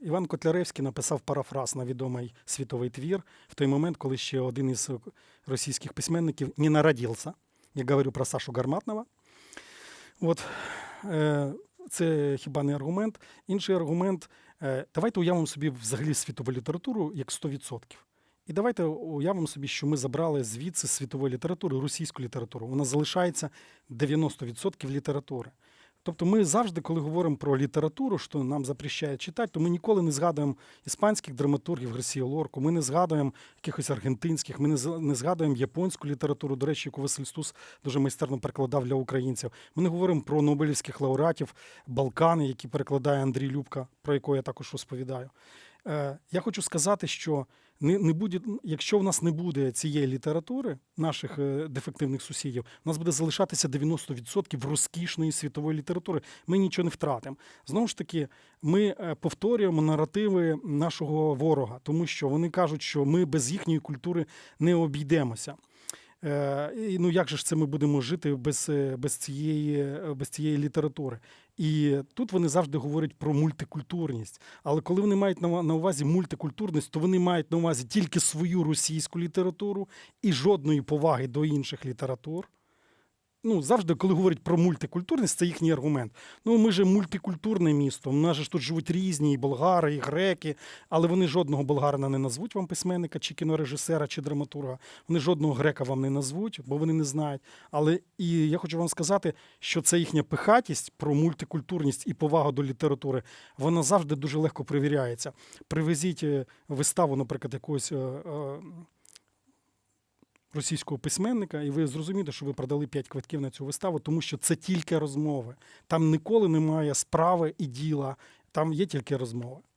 Іван Котляревський написав парафраз на відомий світовий твір в той момент, коли ще один із російських письменників не народився. Я говорю про Сашу Гарматнова. От, е, це хіба не аргумент. Інший аргумент е, давайте уявимо собі взагалі світову літературу як 100%. І давайте уявимо собі, що ми забрали звідси світової літератури російську літературу. Нас залишається 90% літератури. Тобто ми завжди, коли говоримо про літературу, що нам запрещає читати, то ми ніколи не згадуємо іспанських драматургів Гарсія Лорку, ми не згадуємо якихось аргентинських, ми не згадуємо японську літературу, до речі, яку Василь Стус дуже майстерно перекладав для українців. Ми не говоримо про Нобелівських лауреатів Балкани, які перекладає Андрій Любка, про якого я також розповідаю. Е, я хочу сказати, що не, не буде, якщо в нас не буде цієї літератури, наших е, дефективних сусідів, у нас буде залишатися 90% розкішної світової літератури. Ми нічого не втратимо. Знову ж таки, ми е, повторюємо наративи нашого ворога, тому що вони кажуть, що ми без їхньої культури не обійдемося. Е, ну як же ж це ми будемо жити без, е, без, цієї, е, без цієї літератури? І тут вони завжди говорять про мультикультурність. Але коли вони мають на увазі мультикультурність, то вони мають на увазі тільки свою російську літературу і жодної поваги до інших літератур. Ну, завжди, коли говорять про мультикультурність, це їхній аргумент. Ну, ми же мультикультурне місто. У нас же ж тут живуть різні і болгари, і греки, але вони жодного болгарина не назвуть вам письменника, чи кінорежисера, чи драматурга. Вони жодного грека вам не назвуть, бо вони не знають. Але і я хочу вам сказати, що це їхня пихатість про мультикультурність і повагу до літератури, вона завжди дуже легко перевіряється. Привезіть е, виставу, наприклад, якогось. Російського письменника, і ви зрозумієте, що ви продали 5 квитків на цю виставу, тому що це тільки розмови. Там ніколи немає справи і діла, там є тільки розмови.